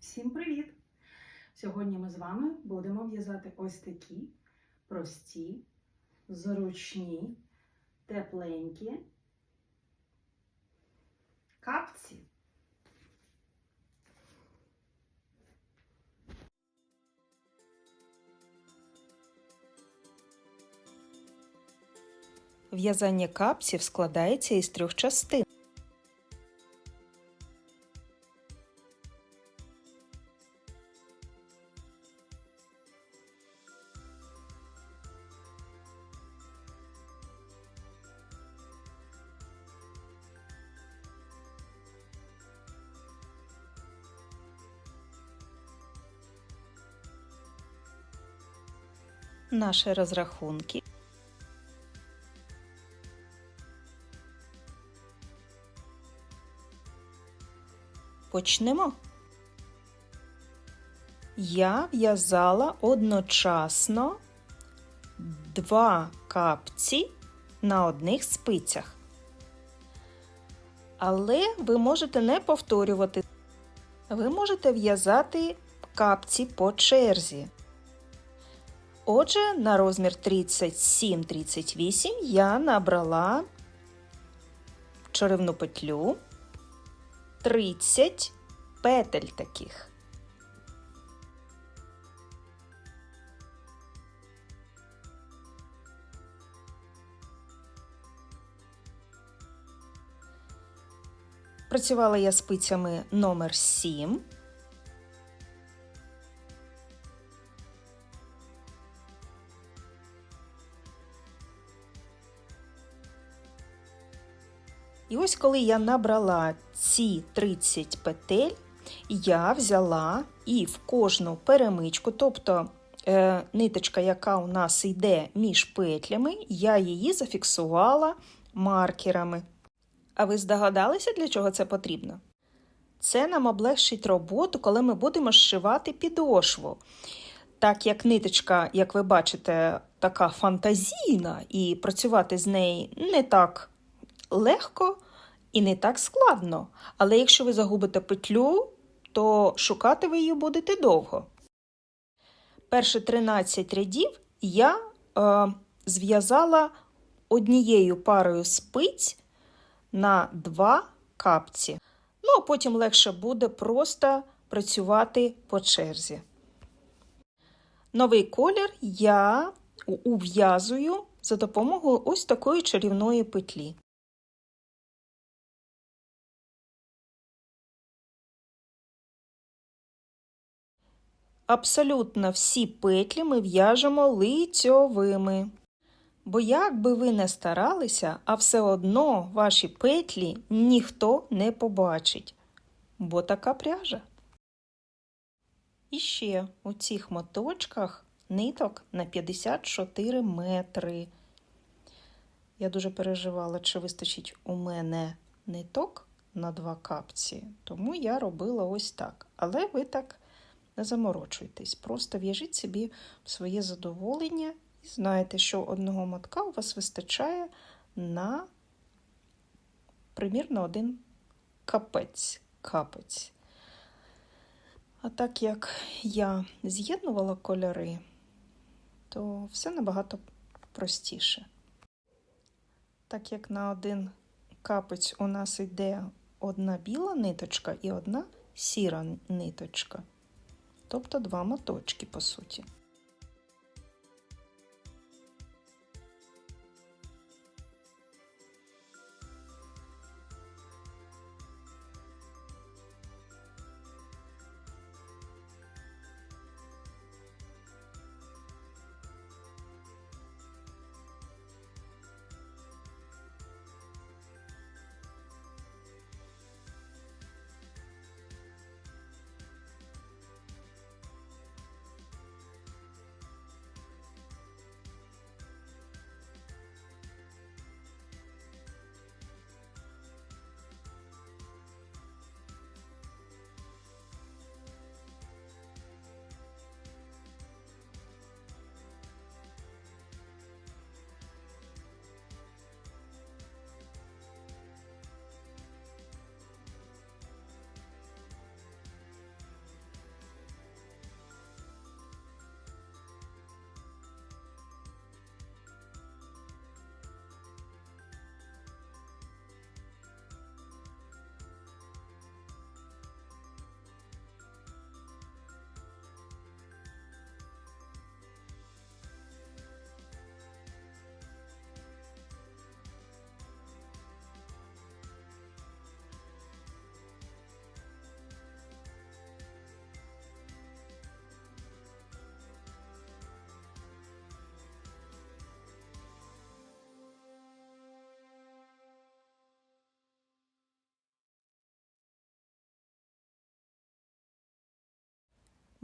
Всім привіт! Сьогодні ми з вами будемо в'язати ось такі прості, зручні, тепленькі капці. В'язання капсів складається із трьох частин. Наші розрахунки. Почнемо. Я в'язала одночасно два капці на одних спицях. Але ви можете не повторювати. Ви можете в'язати капці по черзі. Отже, на розмір 37-38 я набрала черевну петлю 30 петель таких. Працювала я спицями номер 7. Ось коли я набрала ці 30 петель, я взяла і в кожну перемичку, тобто е, ниточка, яка у нас йде між петлями, я її зафіксувала маркерами. А ви здогадалися, для чого це потрібно? Це нам облегшить роботу, коли ми будемо зшивати підошву. Так як ниточка, як ви бачите, така фантазійна, і працювати з нею не так легко і не так складно. Але якщо ви загубите петлю, то шукати ви її будете довго. Перші 13 рядів я е, зв'язала однією парою спиць на два капці. Ну, а потім легше буде просто працювати по черзі. Новий колір я ув'язую за допомогою ось такої чарівної петлі. Абсолютно всі петлі ми в'яжемо лицьовими. Бо як би ви не старалися, а все одно ваші петлі ніхто не побачить, бо така пряжа. І ще у цих моточках ниток на 54 метри. Я дуже переживала, чи вистачить у мене ниток на два капці, тому я робила ось так. Але ви так не заморочуйтесь, просто в'яжіть собі в своє задоволення і знаєте, що одного мотка у вас вистачає на примірно один капець. капець. А так як я з'єднувала кольори, то все набагато простіше. Так як на один капець у нас йде одна біла ниточка і одна сіра ниточка, тобто два моточки, по суті.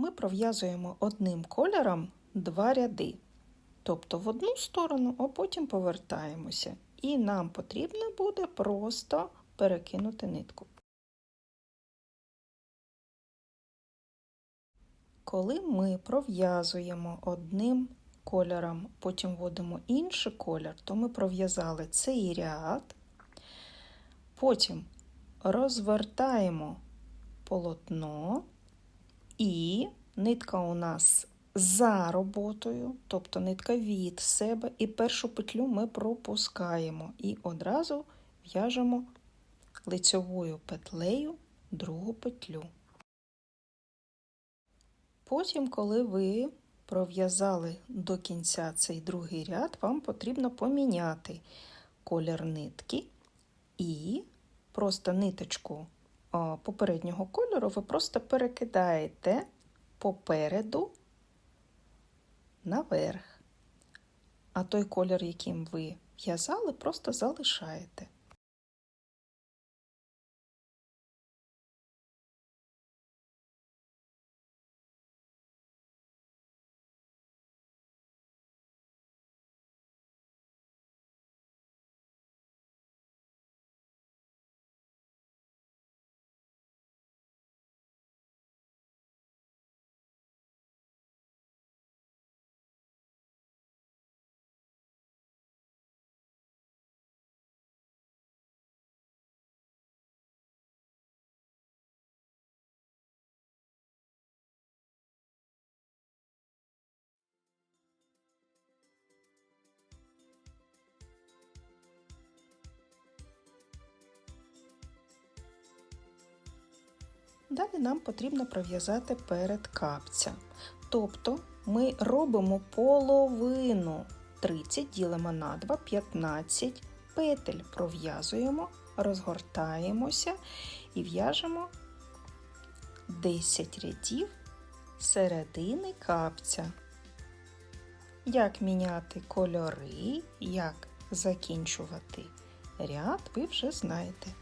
Ми пров'язуємо одним кольором два ряди. Тобто в одну сторону, а потім повертаємося. І нам потрібно буде просто перекинути нитку. Коли ми пров'язуємо одним кольором, потім вводимо інший колір, то ми пров'язали цей ряд, потім розвертаємо полотно, і нитка у нас за роботою, тобто нитка від себе, і першу петлю ми пропускаємо і одразу в'яжемо лицьовою петлею другу петлю. Потім, коли ви пров'язали до кінця цей другий ряд, вам потрібно поміняти колір нитки і просто ниточку попереднього кольору ви просто перекидаєте попереду наверх. А той колір, яким ви в'язали, просто залишаєте. Далі нам потрібно пров'язати перед капця. Тобто ми робимо половину 30 ділимо на 2, 15 петель пров'язуємо, розгортаємося і в'яжемо 10 рядів середини капця. Як міняти кольори, як закінчувати ряд, ви вже знаєте.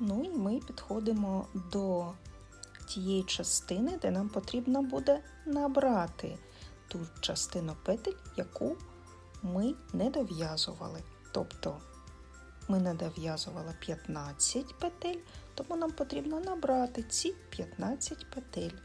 Ну і ми підходимо до тієї частини, де нам потрібно буде набрати ту частину петель, яку ми не дов'язували. Тобто ми не дов'язували 15 петель, тому нам потрібно набрати ці 15 петель.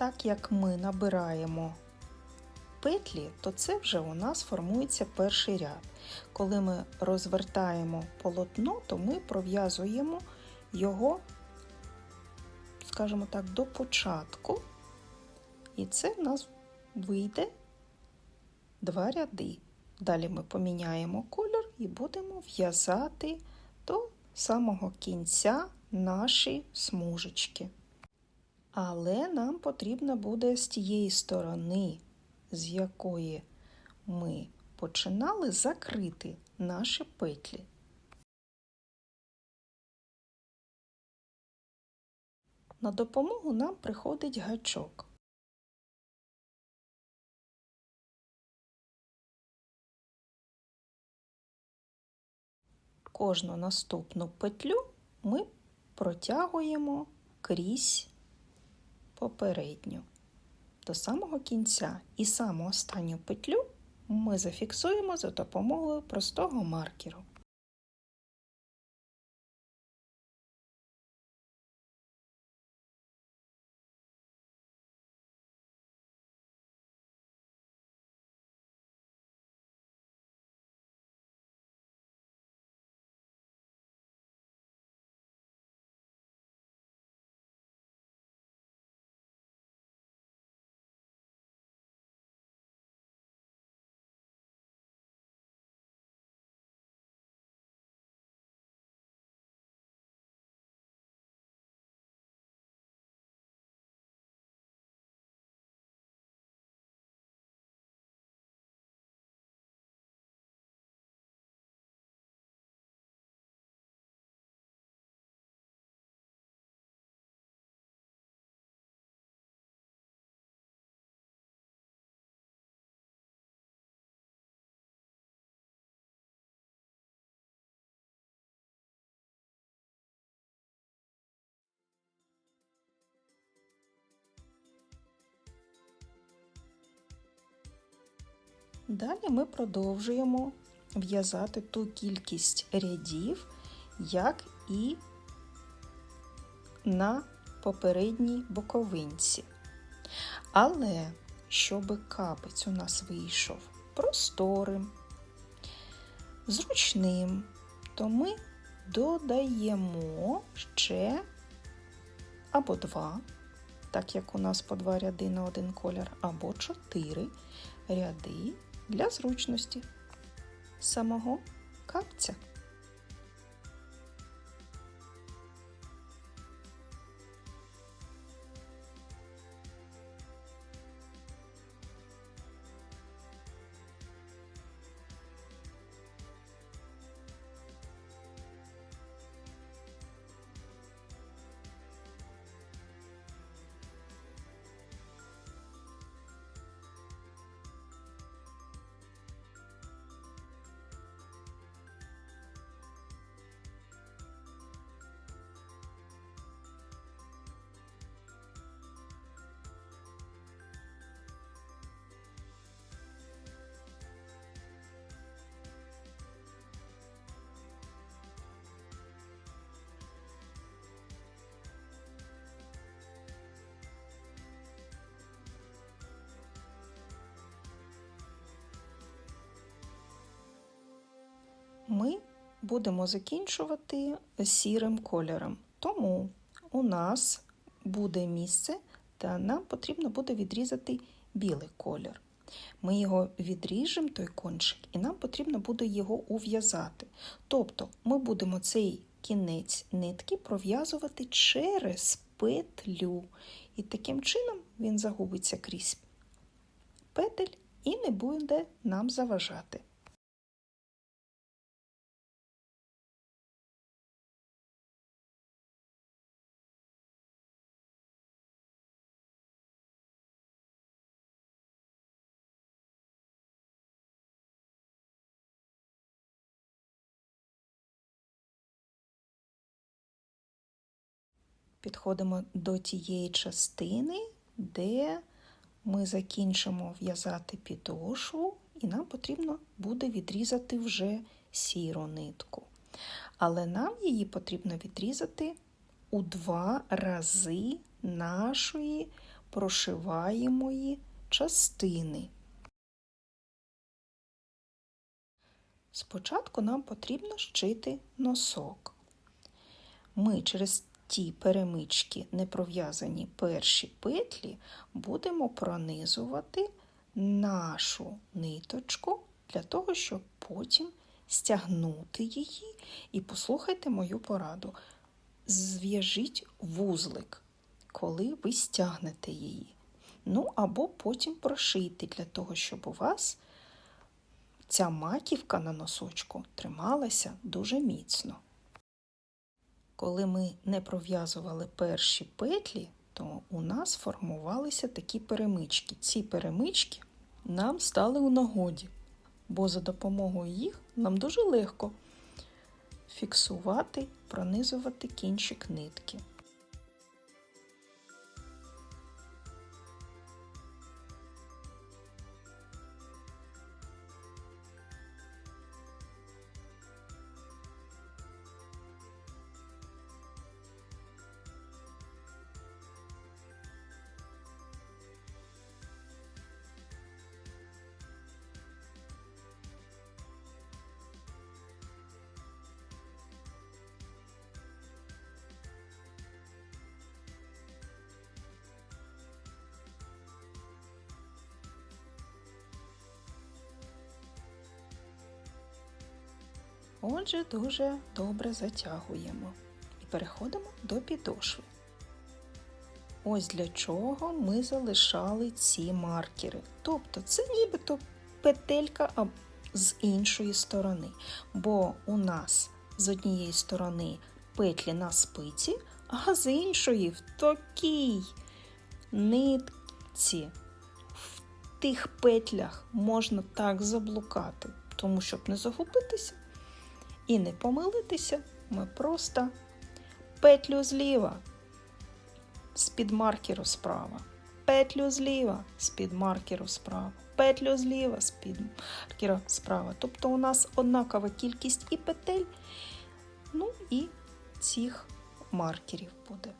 Так як ми набираємо петлі, то це вже у нас формується перший ряд. Коли ми розвертаємо полотно, то ми пров'язуємо його, скажімо так, до початку. І це в нас вийде два ряди. Далі ми поміняємо колір і будемо в'язати до самого кінця наші смужечки. Але нам потрібно буде з тієї сторони, з якої ми починали, закрити наші петлі. На допомогу нам приходить гачок. Кожну наступну петлю ми протягуємо крізь попередню до самого кінця. І саму останню петлю ми зафіксуємо за допомогою простого маркеру. Далі ми продовжуємо в'язати ту кількість рядів, як і на попередній боковинці. Але щоб капець у нас вийшов просторим, зручним, то ми додаємо ще або два, так як у нас по два ряди на один колір, або чотири ряди для зручності самого капця. Будемо закінчувати сірим кольором. Тому у нас буде місце, та нам потрібно буде відрізати білий колір. Ми його відріжемо, той кончик, і нам потрібно буде його ув'язати. Тобто ми будемо цей кінець нитки пров'язувати через петлю. І таким чином він загубиться крізь петель і не буде нам заважати. Підходимо до тієї частини, де ми закінчимо в'язати підошву, і нам потрібно буде відрізати вже сіру нитку. Але нам її потрібно відрізати у два рази нашої прошиваємо її частини. Спочатку нам потрібно зшити носок. Ми через ті перемички, не пров'язані перші петлі, будемо пронизувати нашу ниточку для того, щоб потім стягнути її. І послухайте мою пораду. Зв'яжіть вузлик, коли ви стягнете її. Ну або потім прошийте для того, щоб у вас ця маківка на носочку трималася дуже міцно. Коли ми не пров'язували перші петлі, то у нас формувалися такі перемички. Ці перемички нам стали у нагоді, бо за допомогою їх нам дуже легко фіксувати, пронизувати кінчик нитки. Отже, дуже добре затягуємо і переходимо до підошви. Ось для чого ми залишали ці маркери. Тобто це нібито петелька з іншої сторони. Бо у нас з однієї сторони петлі на спиці, а з іншої в такій нитці. В тих петлях можна так заблукати, тому щоб не загубитися. І не помилитися, ми просто петлю зліва з-під маркеру справа, петлю зліва з-під маркеру справа, петлю зліва з-під маркеру справа. Тобто у нас однакова кількість і петель, ну і цих маркерів буде.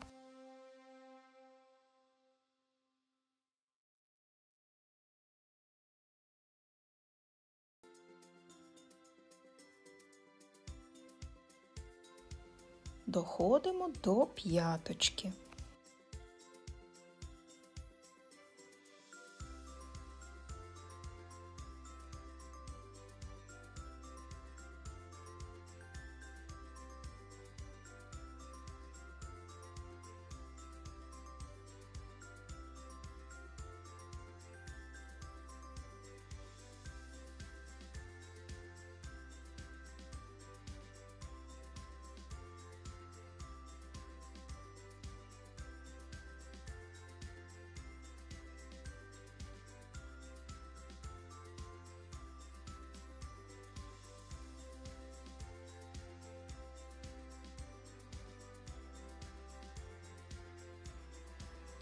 Доходимо до п'яточки.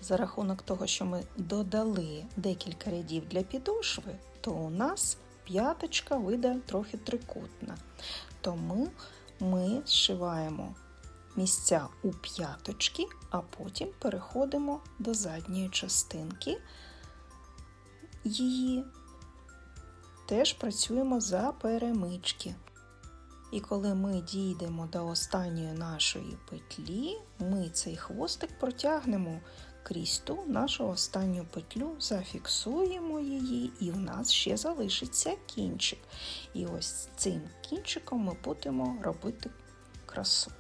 За рахунок того, що ми додали декілька рядів для підошви, то у нас п'яточка вийде трохи трикутна. Тому ми зшиваємо місця у п'яточки, а потім переходимо до задньої частинки її. Теж працюємо за перемички. І коли ми дійдемо до останньої нашої петлі, ми цей хвостик протягнемо крізь ту нашу останню петлю, зафіксуємо її, і в нас ще залишиться кінчик. І ось цим кінчиком ми будемо робити красу.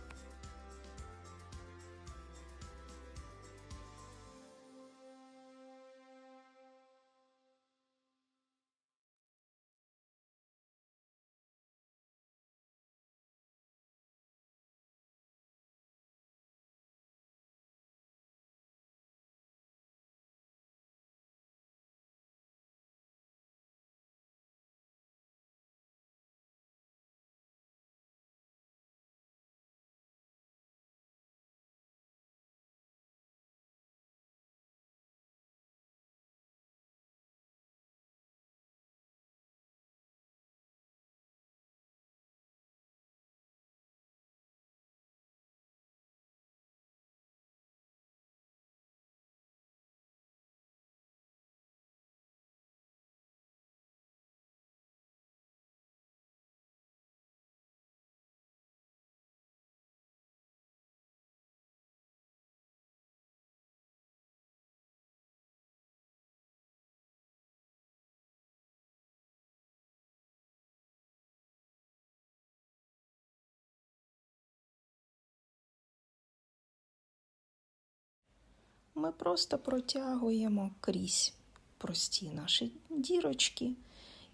Ми просто протягуємо крізь прості наші дірочки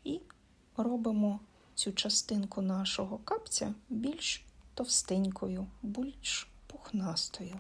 і робимо цю частинку нашого капця більш товстенькою, більш пухнастою.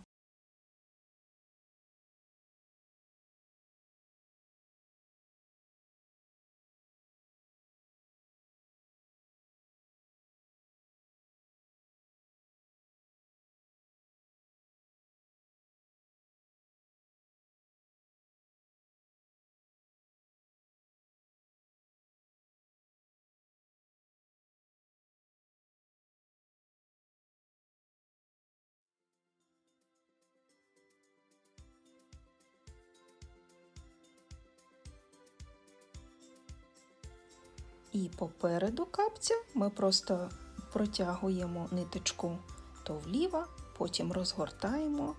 І попереду капця ми просто протягуємо ниточку то вліво, потім розгортаємо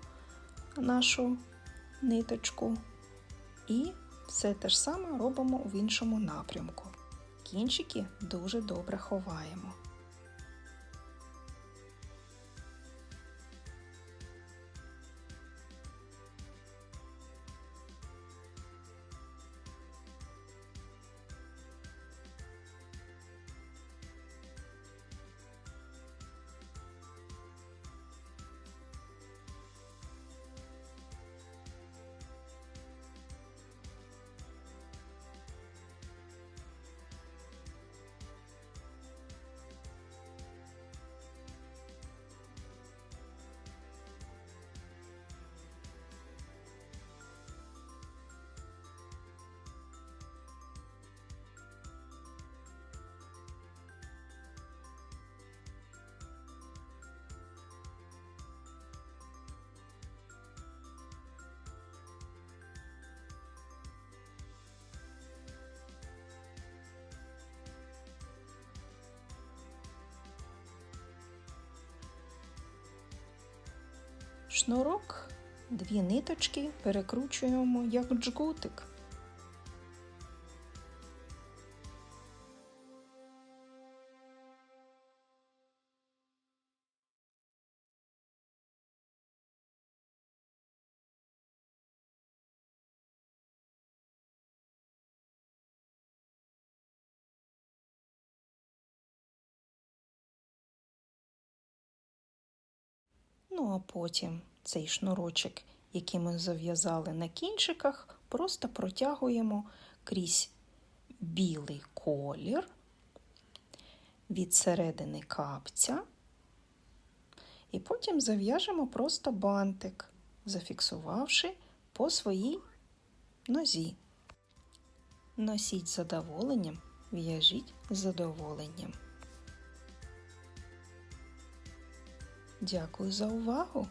нашу ниточку і все те ж саме робимо в іншому напрямку. Кінчики дуже добре ховаємо. Шнурок, дві ниточки перекручуємо як джгутик. Ну а потім цей шнурочок, який ми зав'язали на кінчиках, просто протягуємо крізь білий колір від середини капця. І потім зав'яжемо просто бантик, зафіксувавши по своїй нозі. Носіть задоволенням, в'яжіть з задоволенням. Дякую за увагу!